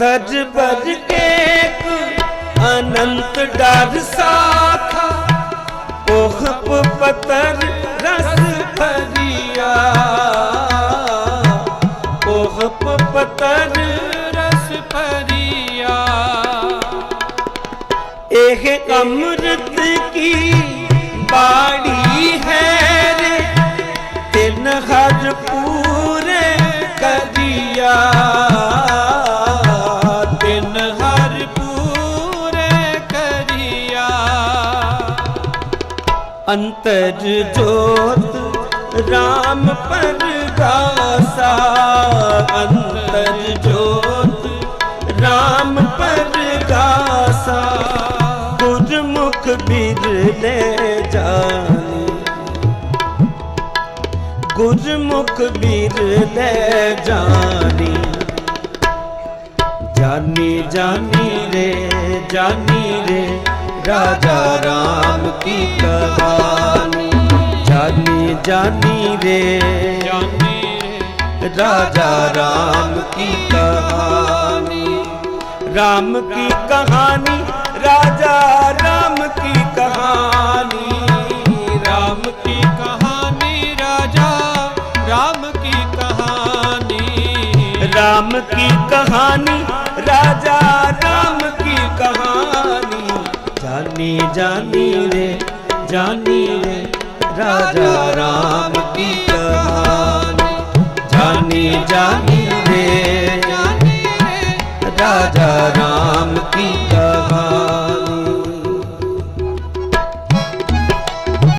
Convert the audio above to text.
ਤਜ ਬਜ ਕੇਕ ਅਨੰਤ ਡਰ ਸਾਖਾ। ਪੋਖਪ ਪਤਰ ਰਸ ਭਰੀਆ। ਪੋਖਪ ਪਤਰ ਰਸ ਭਰੀਆ। ਇਹ ਅੰਮ੍ਰਿਤ ਕੀ ਬਾੜੀ ਅੰਤਰ ਜੋਤ RAM ਪਰਗਾਸਾ। ਅੰਤਰ ਜੋਤ RAM ਪਰਗਾਸਾ। ਗੁਰਮੁਖ ਬਿਰਲੇ ਜਾਣੀ। ਗੁਰਮੁਖ ਬਿਰਲੇ ਜਾਣੀ। ਜਾਨੀ ਜਾਨੀ ਰੇ ਜਾਨੀ ਰੇ, ਰਾਜਾ ਰਾਮ ਕੀ ਕਹਾ ਜਾਨੀ ਰੇ। ਜਾਨੀ ਰੇ। ਰਾਜਾ RAM ਕੀ ਕਹਾਣੀ? RAM ਕੀ ਕਹਾਣੀ? ਰਾਜਾ RAM ਕੀ ਕਹਾਣੀ? RAM ਕੀ ਕਹਾਣੀ? ਰਾਜਾ RAM ਕੀ ਕਹਾਣੀ? RAM ਕੀ ਕਹਾਣੀ? ਰਾਜਾ RAM ਕੀ ਕਹਾਣੀ? ਜਾਨੀ ਜਾਨੀ ਰੇ ਜਾਨੀ ਰੇ। राजा राम की कहानी जानी जानी रे जानी रे राजा राम की कहानी